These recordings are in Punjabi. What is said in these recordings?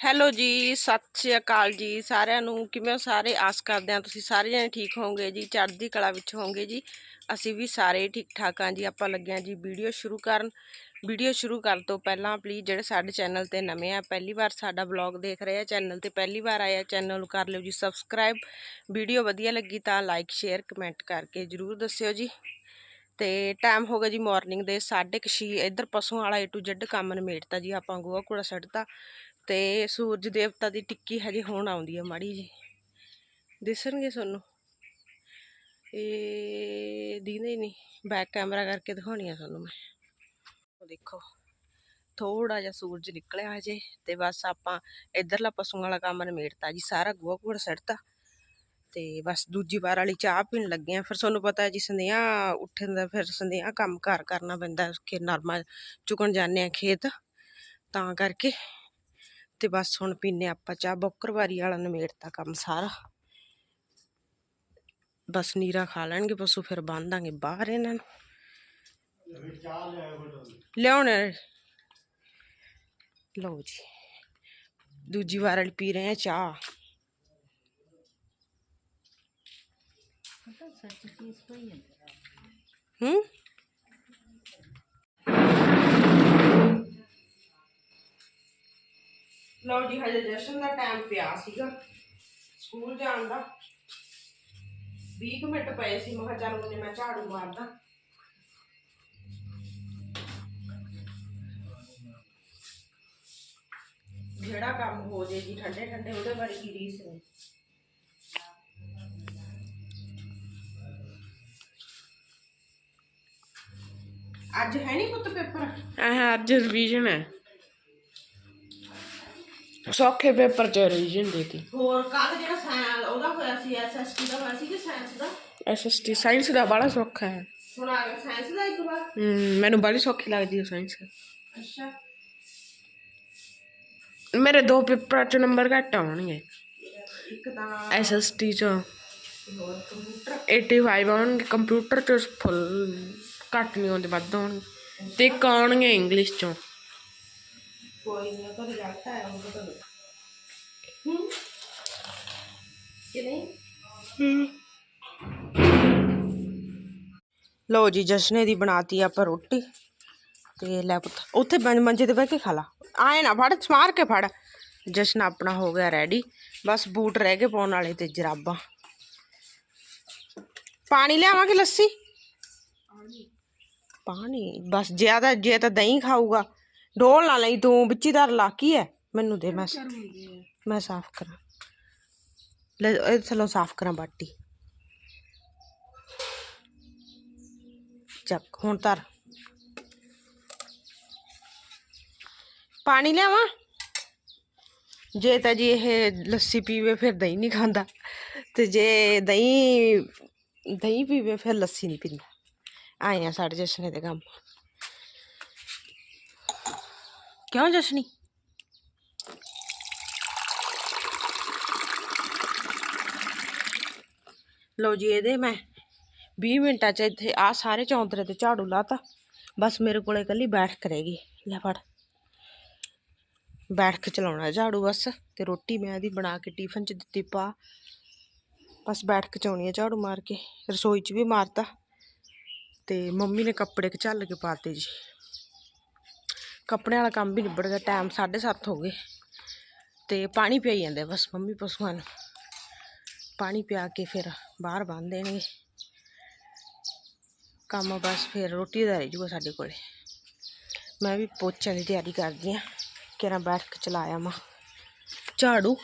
ਹੈਲੋ ਜੀ, ਸਤਿ ਸ਼੍ਰੀ ਅਕਾਲ ਜੀ ਸਾਰਿਆਂ ਨੂੰ। ਕਿਵੇਂ ਹੋ ਸਾਰੇ? ਆਸ ਕਰਦੇ ਹਾਂ ਤੁਸੀਂ ਸਾਰੇ ਜਣੇ ਠੀਕ ਹੋਵੋਗੇ ਜੀ, ਚੜ੍ਹਦੀ ਕਲਾ ਵਿੱਚ ਹੋਵੋਗੇ ਜੀ। ਅਸੀਂ ਵੀ ਸਾਰੇ ਠੀਕ ਠਾਕ ਹਾਂ ਜੀ, ਆਪਾਂ ਲੱਗੇ ਹਾਂ ਜੀ ਵੀਡੀਓ ਸ਼ੁਰੂ ਕਰਨ। ਵੀਡੀਓ ਸ਼ੁਰੂ ਕਰਨ ਤੋਂ ਪਹਿਲਾਂ ਪਲੀਜ਼ ਜਿਹੜੇ ਸਾਡੇ ਚੈਨਲ ਤੇ ਨਵੇਂ ਆ, ਪਹਿਲੀ ਵਾਰ ਸਾਡਾ ਬਲੌਗ ਦੇਖ ਰਹੇ ਆ, ਚੈਨਲ ਤੇ ਪਹਿਲੀ ਵਾਰ ਆਏ ਆ, ਚੈਨਲ ਨੂੰ ਕਰ ਲਿਓ ਜੀ ਸਬਸਕ੍ਰਾਈਬ ਵੀਡੀਓ ਵਧੀਆ ਲੱਗੀ ਤਾਂ ਲਾਈਕ ਸ਼ੇਅਰ ਕਮੈਂਟ ਕਰਕੇ ਜਰੂਰ ਦੱਸਿਓ ਜੀ। ਤੇ ਟਾਈਮ ਹੋ ਗਿਆ ਜੀ ਮਾਰਨਿੰਗ ਦੇ 6:30 ਇੱਧਰ ਪਸ਼ੂਆਂ ਵਾਲਾ ਏ ਟੂ ਜ਼ੈਡ ਕੰਮ ਨਿਮੇੜਤਾ ਜੀ, ਆਪਾਂ ਗੋਹਾ ਕੂੜਾ ਸੱਟਤਾ। ਤੇ ਸੂਰਜ ਦੇਵਤਾ ਦੀ ਟਿੱਕੀ ਹਜੇ ਹੁਣ ਆਉਂਦੀ ਹੈ ਮਾੜੀ ਜੀ ਦਿਸਣਗੇ ਤੁਹਾਨੂੰ? ਇਹ ਦੀਨੇ ਨਹੀਂ। ਬੈਕ ਕੈਮਰਾ ਕਰਕੇ ਦਿਖਾਉਣੀ ਆ ਤੁਹਾਨੂੰ ਮੈਂ। ਉਹ ਦੇਖੋ ਥੋੜਾ ਜਿਹਾ ਸੂਰਜ ਨਿਕਲਿਆ ਹਜੇ ਤੇ ਬਸ ਆਪਾਂ ਇਧਰਲਾ ਪਸ਼ੂਆਂ ਵਾਲਾ ਕੰਮ ਨਿਮੇੜਤਾ ਜੀ, ਸਾਰਾ ਗੋਹਾ ਕੂੜਾ ਸੜਤਾ ਤੇ ਬਸ ਦੂਜੀ ਵਾਰ ਵਾਲੀ ਚਾਹ ਪੀਣ ਲੱਗੇ ਆ। ਫਿਰ ਤੁਹਾਨੂੰ ਪਤਾ ਹੈ ਜੀ, ਸੰਧਿਆ ਉੱਠਣ ਦਾ, ਫਿਰ ਸੰਧਿਆ ਕੰਮ ਕਾਰ ਕਰਨਾ ਪੈਂਦਾ ਕਿ ਨਰਮਾ ਚੁਗਣ ਜਾਂਦੇ ਆ ਖੇਤ। ਤਾਂ ਕਰਕੇ ਤੇ ਬਸ ਹੁਣ ਪੀਨੇ ਆਪਾਂ ਚਾਹ ਬੋਕਰਵਾਰੀ ਵਾਲਾ ਨਿਮੇੜਤਾ ਕੰਮ ਸਾਰਾ। ਬਸ ਨੀਰਾ ਖਾ ਲੈਣਗੇ ਪਸ਼ੂ ਫਿਰ ਬੰਦਾਂਗੇ ਬਾਹਰ ਇਹਨਾਂ ਨੂੰ। ਲਿਆਉਣੇ ਲਓ ਜੀ ਦੂਜੀ ਵਾਰ ਵਾਲੀ ਪੀ ਰਹੇ ਆ ਚਾਹ। ਹੂੰ? ਲਓ ਜੀ, ਹਜੇ ਜਸ਼ਨ ਦਾ ਟਾਈਮ ਪਿਆ ਸੀਗਾ। ਸਕੂਲ ਜਾਣ ਦਾ। 20 ਮਿੰਟ ਪਏ ਸੀ, ਮੈਂ ਕਿਹਾ ਚੱਲ ਉਹਨੇ ਮੈਂ ਝਾੜੂ ਮਾਰਦਾ। ਜਿਹੜਾ ਕੰਮ ਹੋ ਜੇ ਜੀ, ਠੰਡੇ ਠੰਡੇ, ਉਹਦੇ ਬਾਰੇ ਕੀ ਰੀਸ ਨਹੀਂ ਅੱਜ ਹੈ ਨਹੀਂ ਪੁੱਤ ਪੇਪਰ? ਆਹ, ਅੱਜ ਰਿਵੀਜ਼ਨ ਹੈ। ਸੌਖੇ ਪੇਪਰ ਚ ਰਿਵੀਜ਼ਨ ਦੇਤੀ ਹੋਰ ਕੱਲ ਜਿਹੜਾ ਸਾਇੰਸ ਉਹਦਾ ਹੋਇਆ ਸੀ ਐਸਐਸਟੀ ਦਾ ਹੋਇਆ ਸੀ ਕਿ ਸਾਇੰਸ ਦਾ? ਐਸਐਸਟੀ ਸਾਇੰਸ ਦਾ ਬੜਾ ਸੌਖਾ ਹੈ। ਹੁਣ ਆ ਗਿਆ ਸਾਇੰਸ ਦਾ ਇੱਕ ਵਾਰ? ਹਮ, ਮੈਨੂੰ ਬੜੀ ਸੌਖੀ ਲੱਗਦੀ ਹੈ ਸਾਇੰਸ। ਅੱਛਾ। ਮੇਰੇ ਦੋ ਪੇਪਰਾਂ ਚ ਨੰਬਰ ਘੱਟ ਆਉਣਗੇ। ਇੱਕ ਤਾਂ ਐਸਐਸਟੀ ਚ। ਹੋਰ ਕੰਪਿਊਟਰ? 85 ਆਉਣਗੇ ਕੰਪਿਊਟਰ ਚ ਫੁੱਲ ਘੱਟ ਨਹੀਂ ਆਉਂਦੇ ਵੱਧ ਆਉਣਗੇ। ਤੇ ਇੱਕ ਆਉਣਗੇ ਇੰਗਲਿਸ਼ ਚੋਂ। ਕੋਈ ਨਹੀਂ ਤਾਂ ਰਿਜ਼ਲਟ ਆਇਆ ਹੋਊਗਾ ਤਾਂ ਹੂੰ ਕਿ ਨਹੀਂ ਲਓ ਜੀ ਜਸ਼ਨੇ ਦੀ ਬਣਾਤੀ ਆਪਾਂ ਰੋਟੀ ਤੇ ਲੈ ਪੁੱਤ ਉੱਥੇ ਬੰ- ਮੰਜੇ ਤੇ ਬਹਿ ਕੇ ਖਾ ਲਾ ਆਏ ਨਾ ਫੜ ਸਮਾਰ ਕੇ ਫੜ ਜਸ਼ਨ ਆਪਣਾ ਹੋ ਗਿਆ ਰੈਡੀ ਬਸ ਬੂਟ ਰਹਿ ਗਏ ਪਾਉਣ ਵਾਲੇ ਤੇ ਜਰਾਬਾਂ ਪਾਣੀ ਲਿਆਵਾਂਗੇ ਲੱਸੀ ਪਾਣੀ ਬਸ ਜ਼ਿਆਦਾ ਜੇ ਤਾਂ ਦਹੀਂ ਖਾਊਗਾ ਡੋਲ ਨਾ ਲਈ ਤੂੰ ਵਿੱਚੀ ਦਰ ਲਾ ਕੀ ਹੈ ਮੈਨੂੰ ਦੇ ਮੈਂ ਮੈਂ ਸਾਫ਼ ਕਰਾਂ। ਲੈ ਇਹ ਚਲੋ ਸਾਫ਼ ਕਰਾਂ ਬਾਟੀ। ਚੱਕ ਹੁਣ ਤਰ ਪਾਣੀ ਲਿਆਵਾਂ? ਜੇ ਤਾਂ ਜੀ ਇਹ ਲੱਸੀ ਪੀਵੇ ਫਿਰ ਦਹੀਂ ਨਹੀਂ ਖਾਂਦਾ। ਤੇ ਜੇ ਦਹੀਂ ਦਹੀਂ ਪੀਵੇ ਫਿਰ ਲੱਸੀ ਨਹੀਂ ਪੀਂਦਾ। ਆਏ ਆ ਸਾਡੇ ਜਸ਼ਨੇ ਦੇ ਕੰਮ। ਕਿਉਂ ਜਸ਼ਨੀ? ਲਓ ਜੀ ਇਹਦੇ ਮੈਂ 20 ਮਿੰਟਾਂ ਚ ਇੱਥੇ ਆ ਸਾਰੇ ਚੌਂਤਰੇ ਤੇ ਝਾੜੂ ਲਾਤਾ। ਬਸ ਮੇਰੇ ਕੋਲੇ ਇਕੱਲੀ ਬੈਠ ਕਰੇਗੀ ਲੈ ਫੜ। ਬੈਠ ਕੇ ਚਲਾਉਣਾ ਝਾੜੂ ਬਸ ਤੇ ਰੋਟੀ ਮੈਂ ਇਹਦੀ ਬਣਾ ਕੇ ਟਿਫਨ ਚ ਦਿੱਤੀ ਪਾ। ਬਸ ਬੈਠ ਕੇ ਚਾਉਣੀ ਆ ਝਾੜੂ ਮਾਰ ਕੇ। ਰਸੋਈ ਚ ਵੀ ਮਾਰਤਾ। ਤੇ ਮੰਮੀ ਨੇ ਕੱਪੜੇ ਝੱਲ ਕੇ ਪਾਤੇ ਜੀ। ਕੱਪੜਿਆਂ ਵਾਲਾ ਕੰਮ ਵੀ ਨਿਬੜ ਗਿਆ ਟਾਈਮ 7:30 ਹੋ ਗਏ। ਤੇ ਪਾਣੀ ਪਿਆਈ ਜਾਂਦੇ ਬਸ, ਮੰਮੀ ਪਸ਼ੂਆਂ ਨੂੰ। ਪਾਣੀ ਪਿਆ ਕੇ ਫਿਰ ਬਾਹਰ ਬੰਨ ਦੇਣਗੇ। ਕੰਮ ਬਸ ਫਿਰ ਰੋਟੀ ਦਾ ਰਹਿ ਜੂਗਾ ਸਾਡੇ ਕੋਲੇ। ਮੈਂ ਵੀ ਪੋਚਿਆਂ ਦੀ ਤਿਆਰੀ ਕਰਦੀ ਆ ਕਿਰਾਂ ਬੈਠ ਕੇ ਚਲਾਇਆ ਮਾ ਝਾੜੂ।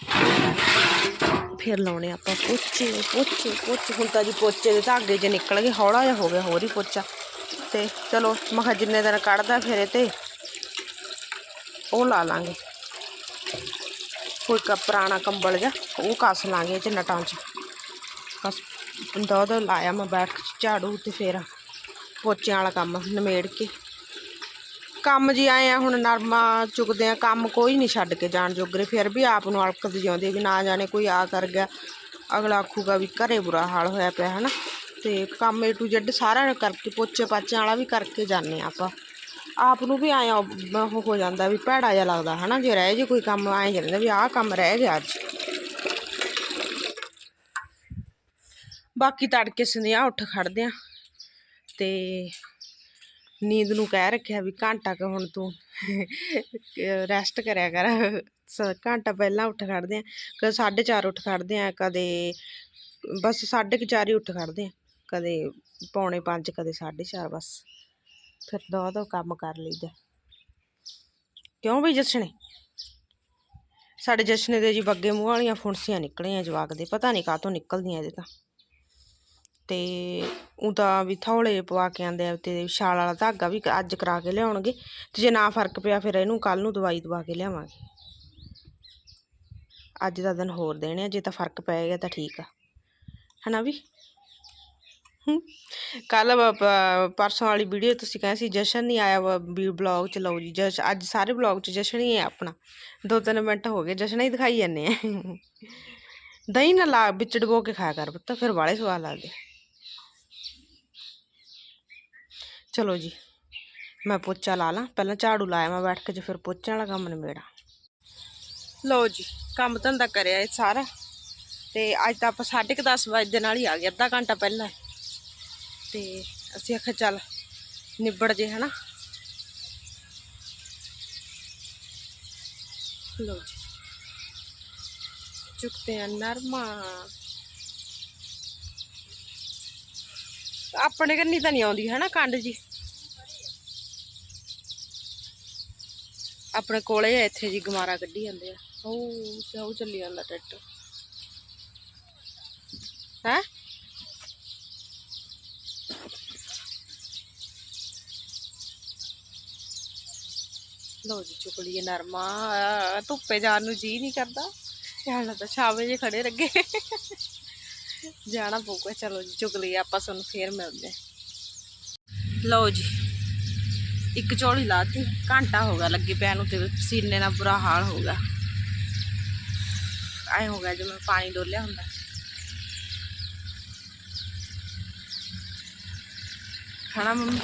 ਫਿਰ ਲਾਉਣੇ ਆਪਾਂ ਪੋਚੇ ਪੋਚੇ ਪੋਚੇ। ਹੁਣ ਤਾਂ ਜੀ ਪੋਚੇ ਦੇ ਧਾਗੇ 'ਚ ਨਿਕਲ ਗਏ, ਹੌਲਾ ਜਿਹਾ ਹੋ ਗਿਆ, ਹੋਰ ਹੀ ਪੋਚਾ। ਤੇ ਚਲੋ, ਮੈਂ ਕਿਹਾ ਜਿੰਨੇ ਦਿਨ ਕੱਢਦਾ ਫਿਰ ਇਹ ਤੇ ਉਹ ਲਾ ਲਾਂਗੇ। ਕੋਈ ਪੁਰਾਣਾ ਕੰਬਲ ਜਿਹਾ, ਉਹ ਕੱਸ ਲਾਂਗੇ ਇਹ 'ਚ ਨਟਾਂ 'ਚ। ਬਸ ਦੋ ਦੋ ਲਾਇਆ ਮੈਂ ਬੈਠ ਕੇ ਝਾੜੂ ਤੇ ਫਿਰ ਪੋਚਿਆਂ ਵਾਲਾ ਕੰਮ ਨਿਮੇੜ ਕੇ। ਕੰਮ ਜੀ ਆਏ ਆ ਹੁਣ ਨਰਮਾ ਚੁਗਦੇ ਆ, ਕੰਮ ਕੋਈ ਨਹੀਂ ਛੱਡ ਕੇ ਜਾਣ ਜੋਗਰੇ, ਫਿਰ ਵੀ ਆਪ ਨੂੰ ਅਲਕਤ ਜਿਉਂਦੇ ਵੀ ਨਾ ਜਾਣੇ ਕੋਈ ਆ ਕਰ ਗਿਆ। ਅਗਲਾ ਆਖੂਗਾ ਵੀ ਘਰੇ ਬੁਰਾ ਹਾਲ ਹੋਇਆ ਪਿਆ ਹਨਾ। ਤੇ ਕੰਮ ਏ ਟੂ ਜ਼ੈਡ ਸਾਰਾ ਕਰਕੇ ਪੋਚੇ ਪਾਚਿਆਂ ਵਾਲਾ ਵੀ ਕਰਕੇ ਜਾਂਦੇ ਆ ਆਪਾਂ। ਆਪ ਨੂੰ ਵੀ ਆਇਆ ਉਹ ਹੋ ਜਾਂਦਾ ਵੀ ਭੈੜਾ ਜਿਹਾ ਲੱਗਦਾ, ਹਨਾ? ਜੇ ਰਹਿ ਜੇ ਕੋਈ ਕੰਮ ਆਏ ਜਾਂਦਾ ਵੀ ਆਹ ਕੰਮ ਰਹਿ ਗਿਆ ਅੱਜ। ਬਾਕੀ ਤੜਕੇ ਸੁਨੇਹਾ ਉੱਠ ਖੜਦੇ ਆ ਤੇ ਨੀਂਦ ਨੂੰ ਕਹਿ ਰੱਖਿਆ ਵੀ ਘੰਟਾ ਕੁ ਹੁਣ ਤੂੰ ਰੈਸਟ ਕਰਿਆ ਕਰ। ਘੰਟਾ ਪਹਿਲਾਂ ਉੱਠ ਖੜਦੇ ਆ, ਕਦੇ 4:30 ਉੱਠ ਖੜਦੇ ਆ, ਕਦੇ ਬਸ 4:30 ਹੀ ਉੱਠ ਖੜਦੇ ਆ, ਕਦੇ ਪੌਣੇ 5 ਕਦੇ 4:30 ਬਸ। ਫਿਰ ਦੋ ਦੋ ਕੰਮ ਕਰ ਲਈਦਾ। ਕਿਉਂ ਬਈ ਜਸਣੇ ਸਾਡੇ ਜਸ਼ਨੇ ਦੇ ਜੀ ਬੱਗੇ ਮੂੰਹ ਵਾਲੀਆਂ ਫੁੰਸੀਆਂ ਨਿਕਲੀਆਂ ਜਵਾਕ ਦੇ, ਪਤਾ ਨਹੀਂ ਕਾਹਤੋਂ ਨਿਕਲਦੀਆਂ ਇਹਦੇ ਤਾਂ। ਤੇ ਉਹ ਤਾਂ ਵੀ ਥੌਲੇ ਪਵਾ ਕੇ ਆਂਦੇ ਆ, ਤੇ ਛਾਲ ਵਾਲਾ ਧਾਗਾ ਵੀ ਅੱਜ ਕਰਾ ਕੇ ਲਿਆਉਣਗੇ, ਤੇ ਜੇ ਨਾ ਫ਼ਰਕ ਪਿਆ ਫਿਰ ਇਹਨੂੰ ਕੱਲ ਨੂੰ ਦਵਾਈ ਦਵਾ ਕੇ ਲਿਆਵਾਂਗੇ। ਅੱਜ ਦਾ ਦਿਨ ਹੋਰ ਦੇਣੇ ਆ, ਜੇ ਤਾਂ ਫ਼ਰਕ ਪੈ ਗਿਆ ਤਾਂ ਠੀਕ ਆ। ਹਨਾ ਵੀ ਕੱਲ ਪਰਸੋਂ ਵਾਲੀ ਵੀਡੀਓ ਤੁਸੀਂ ਕਹਿੰਦੇ ਸੀ, ਜਸ਼ਨ ਨਹੀਂ ਆਇਆ ਵੀ ਬਲੌਗ ਚ ਲਓ ਜੀ, ਜਸ਼, ਅੱਜ ਸਾਰੇ ਬਲੌਗ ਚ ਜਸ਼ਨ ਹੀ ਹੈ ਆਪਣਾ। ਦੋ ਤਿੰਨ ਮਿੰਟ ਹੋ ਗਏ, ਜਸ਼ਨ ਹੀ ਦਿਖਾਈ ਜਾਂਦੇ ਆ। ਦਹੀਂ ਨਾ ਲਾ ਵਿੱਚ ਡਬੋ ਕੇ ਖਾਇਆ ਕਰ ਪੁੱਤ, ਫਿਰ ਵਾਲੇ ਸਵਾਦ ਲੱਗਦੇ। ਚਲੋ ਜੀ, ਮੈਂ ਪੋਚਾ ਲਾ ਲਾਂ, ਪਹਿਲਾਂ ਝਾੜੂ ਲਾਇਆ ਮੈਂ ਬੈਠ ਕੇ ਜੇ ਫਿਰ ਪੋਚੇ ਵਾਲਾ ਕੰਮ ਨਿਬੇੜਾ। ਲਓ ਜੀ, ਕੰਮ ਧੰਦਾ ਕਰਿਆ ਇਹ ਸਾਰਾ। ਤੇ ਅੱਜ ਤਾਂ ਆਪਾਂ 10:30 ਵਜੇ ਦੇ ਨਾਲ ਹੀ ਆ ਗਏ, ਅੱਧਾ ਘੰਟਾ ਪਹਿਲਾਂ। ਤੇ ਅਸੀਂ ਆਖਿਆ ਚੱਲ ਨਿਬੜ ਜੇ, ਹਨਾ? ਲਓ ਜੀ। ਚੁੱਕਤੇ ਆ ਨਰਮਾ। ਆਪਣੇ ਕੰਨੀ ਤਾਂ ਨਹੀਂ ਆਉਂਦੀ ਹੈ ਨਾ ਕੰਡ ਜੀ? ਆਪਣੇ ਕੋਲੇ ਆ, ਇੱਥੇ ਜੀ ਗਮਾਰਾ ਕੱਢੀ ਜਾਂਦੇ ਆ। ਉਹ ਜਾਉ ਚੱਲੀ ਜਾਂਦਾ ਟਰੈਕਟਰ। ਹੈ? ਲੋ ਜੀ ਚੁੱਕ ਲਈਏ ਨਰਮਾ। ਆਹ, ਧੁੱਪੇ ਜਾਣ ਨੂੰ ਜੀ ਨਹੀਂ ਕਰਦਾ। ਯਾਰ ਤਾਂ ਛਾਵੇਂ ਜੇ ਖੜੇ ਲੱਗੇ ਜਾਣਾ ਪਊਗਾ। ਚਲੋ ਜੀ ਚੁੱਕ ਲਈਏ ਆਪਾਂ ਤੁਹਾਨੂੰ ਫੇਰ ਮਿਲਦੇ ਲਓ ਜੀ ਇੱਕ ਝੋਲੀ ਲਾਤੀ। ਘੰਟਾ ਹੋ ਗਿਆ ਲੱਗੇ ਪਿਆ ਨੂੰ ਤੇ ਪਸੀਨੇ ਨਾਲ ਬੁਰਾ ਹਾਲ ਹੋ ਗਿਆ। ਐ ਹੋ ਗਿਆ ਜਿਵੇਂ ਪਾਣੀ ਡੋਲਿਆ ਹੁੰਦਾ। ਖਾਣਾ ਮੰਮੀ?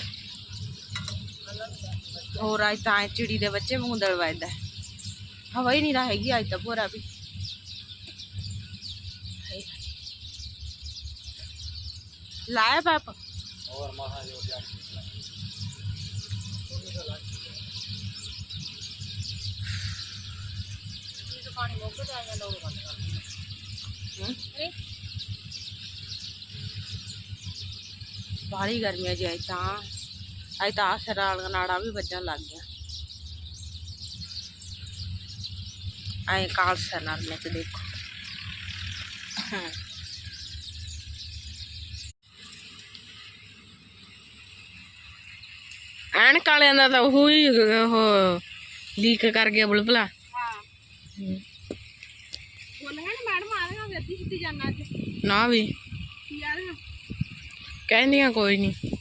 ਹੋਰ ਅੱਜ ਤਾਂ ਐਂ ਚਿੜੀ ਦੇ ਬੱਚੇ ਮੁੰਦਲ ਵੱਜਦਾ ਹਵਾ ਹੀ ਨਹੀਂ ਰਹੇਗੀ ਅੱਜ ਤਾਂ ਪੂਰਾ ਵੀ ਲਾਇਆ ਪਾਪ ਹਮ? ਬਾਹਲੀ ਗਰਮੀ ਆ ਜੀ ਅੱਜ ਤਾਂ ਅੱਜ ਤਾਂ ਆਸਰ ਵਾਲਾ ਨਾੜਾ ਵੀ ਵੱਜਣ ਲੱਗ ਗਿਆ। ਐ ਕਾਲ ਸਰ ਨਾਲ ਮੈਂ ਤੇ ਦੇਖੋ। ਹਾਂ। ਐਨਕ ਵਾਲਿਆਂ ਦਾ ਤਾਂ ਉਹ ਹੀ ਉਹ ਲੀਕ ਕਰ ਗਿਆ ਬੁਲਬੁਲਾ। ਹਾਂ। ਨਾ ਵੀ ਕਹਿੰਦੀਆਂ ਕੋਈ ਨਹੀਂ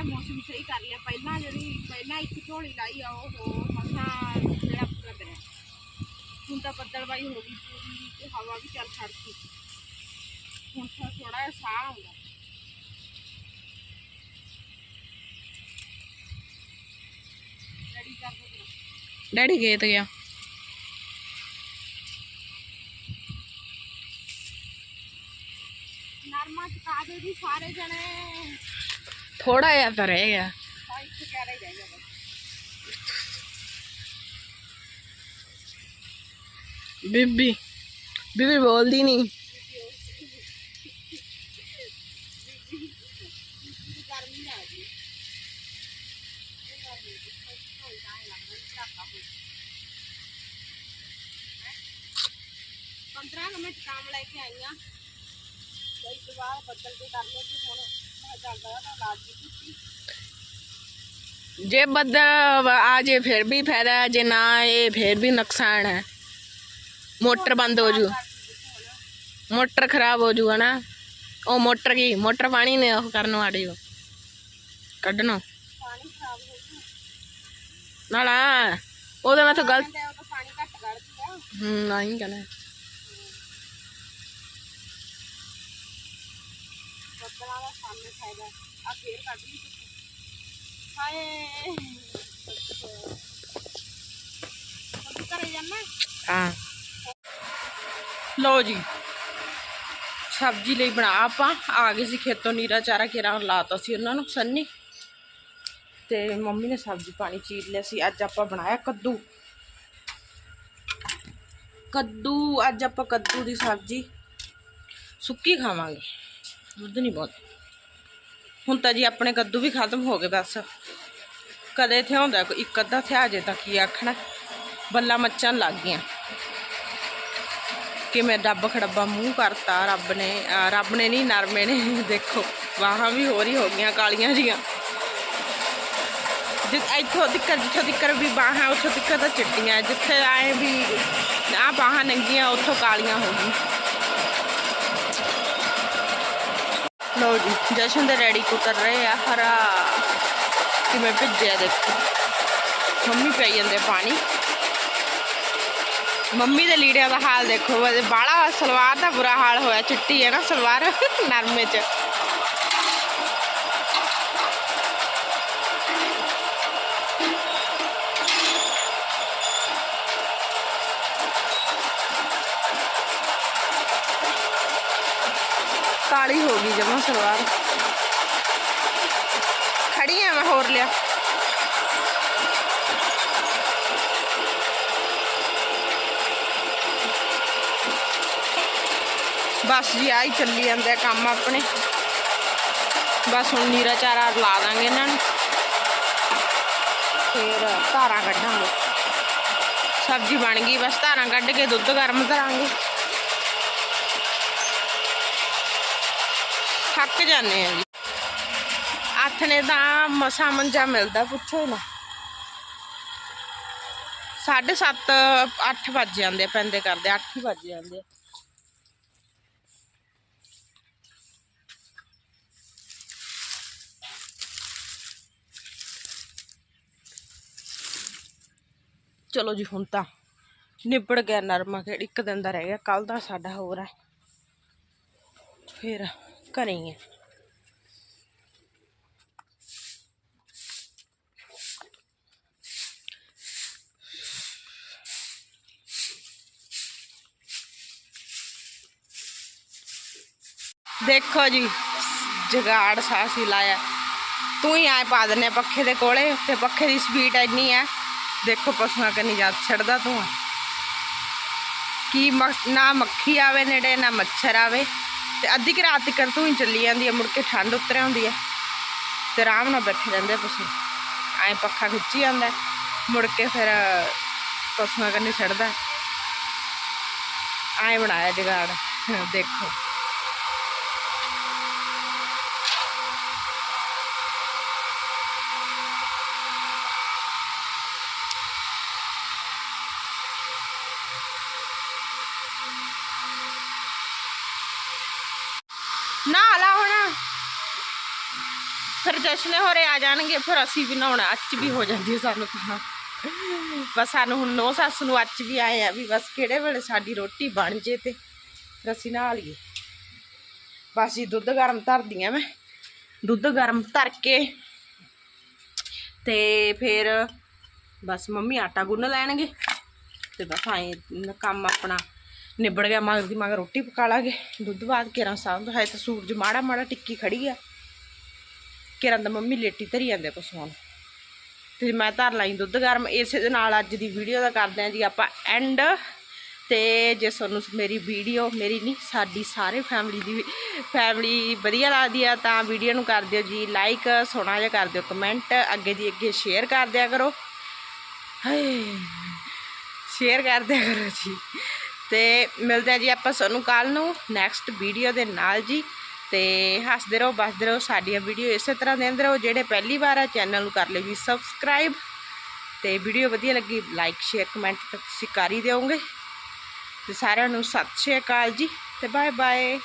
ਤਾਂ ਜੀ ਮਾੜਾ ਜਿਹਾ ਮੌਸਮ ਸਹੀ ਕਰ ਲਿਆ। ਪਹਿਲਾਂ ਜਿਹੜੀ ਪਹਿਲਾਂ ਇੱਕ ਝੋਲੀ ਲਾਈ ਆ ਉਹ ਮਸਾ ਜਿਹੜਾ ਲੱਗ ਰਿਹਾ ਹੁਣ ਤਾਂ ਬੱਦਲਬਾਈ ਹੋ ਗਈ ਪੂਰੀ ਤੇ ਹਵਾ ਵੀ ਚੱਲ ਖੜਕੀ। ਹੁਣ ਤਾਂ ਥੋੜਾ ਜਿਹਾ ਸਾਹ ਆਉਂਦਾ। ਰੈਡੀ ਕਰ ਦੋ ਜਰਾ ਡੈਡੀ ਗੇਤ ਗਿਆ। ਨਰਮਾ ਚਕਾ ਦਿਓ ਜੀ ਸਾਰੇ ਜਣੇ। ਥੋੜਾ ਜਿਹਾ ਤਾਂ ਰਹਿ ਗਿਆ ਆ ਇੱਕ ਕਹਿ ਰਹਿ ਗਿਆ ਬਸ ਬੀਬੀ ਬੀਬੀ ਬੋਲਦੀ ਨਹੀਂ ਗਰਮੀ ਆ ਗਈ ਪੰਦਰਾਂ ਕੁ ਮਿੰਟ ਕੰਮ ਲੈ ਕੇ ਆਈਆਂ ਕਈ ਦੁਬਾਰਾ ਬੱਦਲ ਕੇ ਕਰ ਲਿਆ ਕਿ ਹੁਣ ਮੈਂ ਜਾਂਦਾ ਨਾ ਲਾਜ ਦੀ ਕੁੱਤੀ ਜੇ ਬੱਦਲ ਆ ਜੇ ਫਿਰ ਵੀ ਫਾਇਦਾ ਹੈ, ਜੇ ਨਾ ਇਹ ਫਿਰ ਵੀ ਨੁਕਸਾਨ ਹੈ ਮੋਟਰ ਬੰਦ ਹੋ ਜੂ ਮੋਟਰ ਖਰਾਬ ਹੋ ਜੂਗਾ ਨਾ ਉਹ ਮੋਟਰ ਕੀ ਮੋਟਰ ਪਾਣੀ ਨੇ ਉਹ ਕਰਨ ਵਾਲੀ ਉਹ ਕੱਢਣਾ ਪਾਣੀ ਖਰਾਬ ਹੋ ਗਿਆ ਨਾ ਨਾ ਉਹਦੇ ਨਾਲ ਤਾਂ ਗਲਤ ਕਹਿੰਦੇ ਉਹ ਤਾਂ ਪਾਣੀ ਘੱਟ ਕੱਢਦੀ ਆ ਹੂੰ ਨਹੀਂ ਕਹਿੰਦਾ ਬੱਦਲਾਂ ਦਾ ਆ ਫੇਰ ਕੱਢ ਲਈ ਧੁੱਪ। ਹਾਏ। ਹੁਣ ਘਰੇ ਜਾਣਾ ਹਾਂ। ਲਓ ਜੀ। ਸਬਜ਼ੀ ਲਈ ਬਣਾ, ਆਪਾਂ ਆ ਗਏ ਸੀ ਖੇਤੋਂ ਨੀਰਾ ਚਾਰਾ ਕਿਰਾਂ ਲਾਤਾ ਸੀ ਉਹਨਾਂ ਨੂੰ, ਸੰਨੀ। ਤੇ ਮੰਮੀ ਨੇ ਸਬਜ਼ੀ ਪਾਣੀ ਚੀਰ ਲਿਆ ਸੀ, ਅੱਜ ਆਪਾਂ ਬਣਾਇਆ ਕੱਦੂ। ਕੱਦੂ, ਅੱਜ ਆਪਾਂ ਕੱਦੂ ਦੀ ਸਬਜ਼ੀ ਸੁੱਕੀ ਖਾਵਾਂਗੇ। ਦੁੱਧ ਨਹੀਂ ਬਹੁਤ। ਹੁਣ ਤਾਂ ਜੀ ਆਪਣੇ ਕੱਦੂ ਵੀ ਖਤਮ ਹੋ ਗਏ ਬਸ। ਕਦੇ ਥਿਆਉਂਦਾ ਕੋਈ ਇੱਕ ਅੱਧਾ ਥਿਆ ਜੇ ਤਾਂ ਕੀ ਆਖਣਾ? ਬੱਲਾ ਮੱਚਣ ਲੱਗ ਗਈਆਂ। ਕਿਵੇਂ ਡੱਬ ਖੜੱਬਾ ਮੂੰਹ ਕਰਤਾ ਰੱਬ ਨੇ ਰੱਬ ਨੇ ਨਹੀਂ, ਨਰਮੇ ਨੇ। ਦੇਖੋ, ਬਾਹਾਂ ਵੀ ਹੋਰ ਹੀ ਹੋ ਗਈਆਂ, ਕਾਲੀਆਂ ਜੀਆਂ। ਜਿ ਇੱਥੋਂ ਦਿੱਕਰ ਜਿੱਥੋਂ ਦਿੱਕਰ ਵੀ ਬਾਹਾਂ, ਉੱਥੋਂ ਦਿੱਕਰ ਤਾਂ ਚਿੱਟੀਆਂ। ਜਿੱਥੇ ਆਏ ਵੀ ਆ ਬਾਹਾਂ ਨੰਗੀਆਂ, ਉੱਥੋਂ ਕਾਲੀਆਂ ਹੋ ਗਈਆਂ। ਲਓ ਜੀ ਜਸ਼ਨ ਦੇ ਰੈਡੀ ਕੁਤਰ ਰਹੇ ਆ, ਹਰਾ। ਕਿਵੇਂ ਭਿੱਜਿਆ ਦੇਖੋ। ਮੰਮੀ ਪਈ ਜਾਂਦੇ ਪਾਣੀ। ਮੰਮੀ ਦੇ ਲੀੜਿਆਂ ਦਾ ਹਾਲ ਦੇਖੋ ਬਾਲਾ ਸਲਵਾਰ ਦਾ ਬੁਰਾ ਹਾਲ ਹੋਇਆ, ਚਿੱਟੀ ਹੈ ਨਾ ਸਲਵਾਰ, ਨਰਮੇ ਚ। ਹੋ ਸਲਵਾਰ ਖੜੀ ਆ ਮੈਂ ਹੋਰ ਲਿਆ। ਬਸ ਜੀ, ਆਹੀ ਚੱਲੀ ਜਾਂਦੇ ਆ ਕੰਮ ਆਪਣੇ। ਬਸ ਹੁਣ ਨੀਰਾ ਚਾਰਾ ਲਾ ਦਾਂਗੇ ਇਹਨਾਂ ਨੂੰ। ਫਿਰ ਧਾਰਾਂ ਕੱਢਾਂਗੇ। ਸਬਜ਼ੀ ਬਣ ਗਈ, ਬਸ ਧਾਰਾਂ ਕੱਢ ਕੇ ਦੁੱਧ ਗਰਮ ਕਰਾਂਗੇ। ਥੱਕ ਜਾਂਦੇ ਆ ਜੀ। ਅੱਠ ਨੇ ਮਸਾ ਮੰਜਾ ਮਿਲਦਾ, ਪੁੱਛੋ ਨਾ। 7:30 8 ਵੱਜ ਜਾਂਦੇ ਪੈਂਦੇ ਕਰਦੇ 8 ਹੀ ਵੱਜ ਜਾਂਦੇ ਚਲੋ ਜੀ, ਹੁਣ ਤਾਂ ਨਿਬੜ ਗਿਆ ਨਰਮਾ ਖੇੜ ਇੱਕ ਦਿਨ ਦਾ ਰਹਿ ਗਿਆ ਕੱਲ ਦਾ ਸਾਡਾ ਹੋਰ ਹੈ ਫਿਰ ਘਰੇ ਹੀ ਹੈ ਦੇਖੋ ਜੀ ਜਗਾੜ ਸਾਸੀ ਲਾਇਆ ਤੂੰ ਹੀ ਆਏ ਪਾ ਦਿੰਨੇ ਪੱਖੇ ਦੇ ਕੋਲੇ ਤੇ ਪੱਖੇ ਦੀ ਸਪੀਡ ਇੰਨੀ ਹੈ ਦੇਖੋ ਪਸ਼ੂਆਂ ਕੰਨੀ ਜਾ ਛੱਡਦਾ ਤੂੰ ਕੀ ਮੱਖ- ਨਾ ਮੱਖੀ ਆਵੇ ਨੇੜੇ ਨਾ ਮੱਛਰ ਆਵੇ ਤੇ ਅੱਧੀ ਕਿ ਰਾਤ ਤੱਕ ਤੂੰ ਚੱਲੀ ਜਾਂਦੀ ਹੈ ਮੁੜ ਕੇ ਠੰਡ ਉਤਰ ਆਉਂਦੀ ਹੈ ਤੇ ਆਰਾਮ ਨਾਲ ਬੈਠੇ ਰਹਿੰਦੇ ਪਸ਼ੂ ਐਂ ਪੱਖਾ ਖਿੱਚੀ ਜਾਂਦਾ ਮੁੜ ਕੇ ਫਿਰ ਪਸ਼ੂਆਂ ਕੰਨੀ ਛੱਡਦਾ ਐਂ ਬਣਾਇਆ ਜਗਾੜ। ਦੇਖੋ। ਨਾ ਲਾ ਹੁਣ। ਫਿਰ ਜਸ਼ਨੇ ਹੋਰੇ ਆ ਜਾਣਗੇ, ਫਿਰ ਅਸੀਂ ਵੀ ਨਹਾਉਣਾ, ਅੱਜ ਵੀ ਹੋ ਜਾਂਦੀ ਸਾਨੂੰ ਤਾਂ। ਬਸ ਸਾਨੂੰ ਹੁਣ ਨੋ ਸੱਸ ਨੂੰ ਅੱਜ ਵੀ ਆਏ ਆ ਵੀ ਬਸ ਕਿਹੜੇ ਵੇਲੇ ਸਾਡੀ ਰੋਟੀ ਬਣ ਜੇ ਤੇ ਫਿਰ ਅਸੀਂ ਨਹਾ ਲਈਏ। ਬਸ ਜੀ, ਦੁੱਧ ਗਰਮ ਧਰਦੀ ਆ ਮੈਂ। ਦੁੱਧ ਗਰਮ ਧਰ ਕੇ ਤੇ ਫਿਰ ਬਸ ਮੰਮੀ ਆਟਾ ਗੁੰਨ ਲੈਣਗੇ ਤੇ ਬਸ ਆਏ ਕੰਮ ਆਪਣਾ ਨਿਬੜ ਗਿਆ ਮਗਰ ਦੀ ਮਗਰ ਰੋਟੀ ਪਕਾ ਲਾਂਗੇ। ਦੁੱਧ ਬਾਅਦ ਕਿਰਾਂ ਸਾਂਭ ਹੈ ਤਾਂ ਸੂਰਜ ਮਾੜਾ ਮਾੜਾ ਟਿੱਕੀ ਖੜੀ ਆ। ਕਿਰਾਂ ਦਾ ਮੰਮੀ ਲੇਟੀ ਧਰੀ ਜਾਂਦੇ ਪਸ਼ੂਆਂ ਨੂੰ ਤੇ ਮੈਂ ਧਰ ਲਾਈ ਦੁੱਧ ਗਰਮ, ਇਸੇ ਦੇ ਨਾਲ ਅੱਜ ਦੀ ਵੀਡੀਓ ਦਾ ਕਰਦੇ ਹਾਂ ਜੀ ਆਪਾਂ ਐਂਡ ਤੇ ਜੇ ਤੁਹਾਨੂੰ ਮੇਰੀ ਵੀਡੀਓ ਮੇਰੀ ਨਹੀਂ, ਸਾਡੀ ਸਾਰੇ ਫੈਮਿਲੀ ਦੀ ਫੈਮਿਲੀ ਵਧੀਆ ਲੱਗਦੀ ਆ ਤਾਂ ਵੀਡੀਓ ਨੂੰ ਕਰ ਦਿਓ ਜੀ। ਲਾਈਕ ਸੋਹਣਾ ਜਿਹਾ ਕਰ ਦਿਓ ਕਮੈਂਟ ਅੱਗੇ ਦੀ ਅੱਗੇ ਸ਼ੇਅਰ ਕਰ ਦਿਆ ਕਰੋ। ਹਾਏ ਸ਼ੇਅਰ ਕਰ ਦਿਆ ਕਰੋ ਜੀ। ਤੇ ਮਿਲਦੇ ਆ ਜੀ ਆਪਾਂ ਸਾਨੂੰ ਕੱਲ ਨੂੰ ਨੈਕਸਟ ਵੀਡੀਓ ਦੇ ਨਾਲ ਜੀ। ਤੇ ਹੱਸਦੇ ਰਹੋ ਬਸਦੇ ਰਹੋ, ਸਾਡੀਆਂ ਵੀਡੀਓ ਇਸੇ ਤਰ੍ਹਾਂ ਦੇਂਦੇ ਰਹੋ ਜਿਹੜੇ ਪਹਿਲੀ ਵਾਰ ਆ ਚੈਨਲ ਨੂੰ ਕਰ ਲਿਓ ਜੀ। ਸਬਸਕ੍ਰਾਈਬ ਤੇ ਵੀਡੀਓ ਵਧੀਆ ਲੱਗੀ ਲਾਈਕ ਸ਼ੇਅਰ ਕਮੈਂਟ ਤਾਂ ਤੁਸੀਂ ਕਰ ਹੀ ਦਿਓਗੇ। ਤੇ ਸਾਰਿਆਂ ਨੂੰ ਸਤਿ ਸ਼੍ਰੀ ਅਕਾਲ ਜੀ ਤੇ ਬਾਏ ਬਾਏ